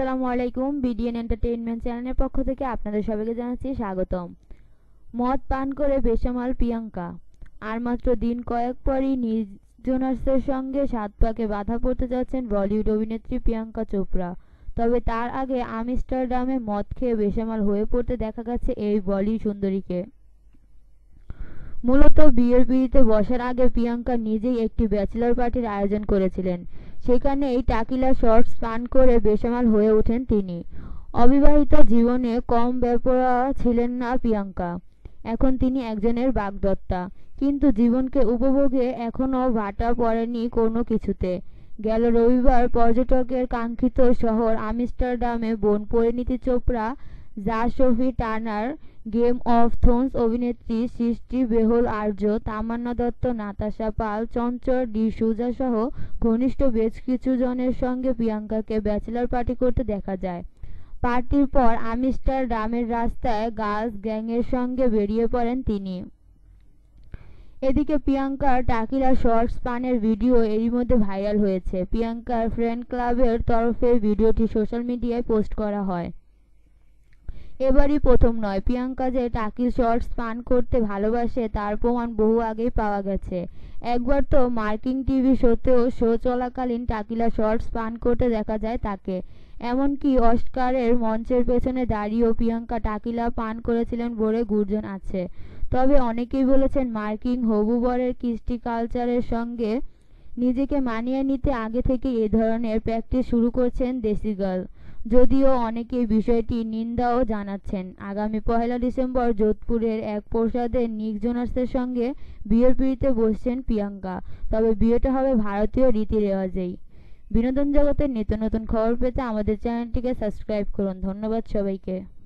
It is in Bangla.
আসসালামু আলাইকুম, বিডিএন এন্টারটেইনমেন্ট চ্যানেলের পক্ষ থেকে আপনাদের সবাইকে জানাচ্ছি স্বাগতম। মদ পান করে বেসামাল প্রিয়াঙ্কা। আর মাত্র দিন কয়েক পরই নির্জনার্সের সঙ্গে সাত পাকে বাধা পড়তে যাচ্ছেন বলিউড অভিনেত্রী প্রিয়াঙ্কা চোপড়া। তবে তার আগে আমস্টারডামে মদ খেয়ে বেসামাল হয়ে পড়তে দেখা গেছে এই বলি সুন্দরীকে। মূলত বিয়ের পিড়িতে বসার আগে প্রিয়াঙ্কা নিজেই একটি ব্যাচেলর পার্টির আয়োজন করেছিলেন। সেখানেই টাকিলা শর্টস পান করে বেসামাল হয়ে ওঠেন তিনি। অবিবাহিত জীবনে কম বেপরোয়া ছিলেন না প্রিয়াঙ্কা। এখন তিনি একজনের বাগদত্তা। কিন্তু জীবনকে উপভোগে এখনও ভাটা পড়েনি কোনো কিছুতে। গেল রবিবার পর্যটকের কাঙ্ক্ষিত শহর আমস্টারডামে বোন পরিণীতি চোপড়া জা Sophie Turner game of thrones অভিনেত্রী সৃষ্টি বেহল আর্য, তামান্না দত্ত, নাতাশা পাল, চঞ্চল ডি সুজা সহ ঘনিষ্ঠ বেশ কিছু জনের সঙ্গে প্রিয়াঙ্কাকে ব্যাচেলর পার্টি করতে দেখা যায়। পার্টির পর আমস্টারডামের রাস্তায় গার্লস গ্যাংয়ের সঙ্গে বেরিয়ে পড়েন তিনি। এদিকে প্রিয়াঙ্কার টাকিলা শর্টস পানের ভিডিও এরই মধ্যে ভাইরাল হয়েছে। প্রিয়াঙ্কার ফ্রেন্ড ক্লাবের তরফে ভিডিওটি সোশ্যাল মিডিয়ায় পোস্ট করা হয়। এবারই প্রথম নয়। প্রিয়াঙ্কা যে টাকিল শর্টস পান করতে ভালোবাসে, তার প্রমাণ বহু আগেই পাওয়া গেছে। একবার তো মার্কিং টিভি শোতেও শো চলাকালীন টাকিলা শর্টস পান করতে দেখা যায় তাকে। এমনকি অস্কারের মঞ্চের পেছনে দাঁড়িয়েও প্রিয়াঙ্কা টাকিলা পান করেছিলেন বলে গুঞ্জন আছে। তবে অনেকেই বলেছেন মার্কিন হবু বরের কৃষ্টি কালচারের সঙ্গে নিজেকে মানিয়ে নিতে আগে থেকে এ ধরনের প্র্যাকটিস শুরু করছেন দেশি গার্ল। যদিও অনেকে বিষয়টি নিন্দাও জানাচ্ছেন। আগামী পহেলা ডিসেম্বর যোধপুরের এক প্রসাদে নিক জোনাসের সঙ্গে বিয়ের পিড়িতে বসছেন প্রিয়াঙ্কা। তবে বিয়েটা হবে ভারতীয় রীতি রেওয়াজেই। বিনোদন জগতের নিত্য নতুন খবর পেতে আমাদের চ্যানেলটিকে সাবস্ক্রাইব করুন। ধন্যবাদ সবাইকে।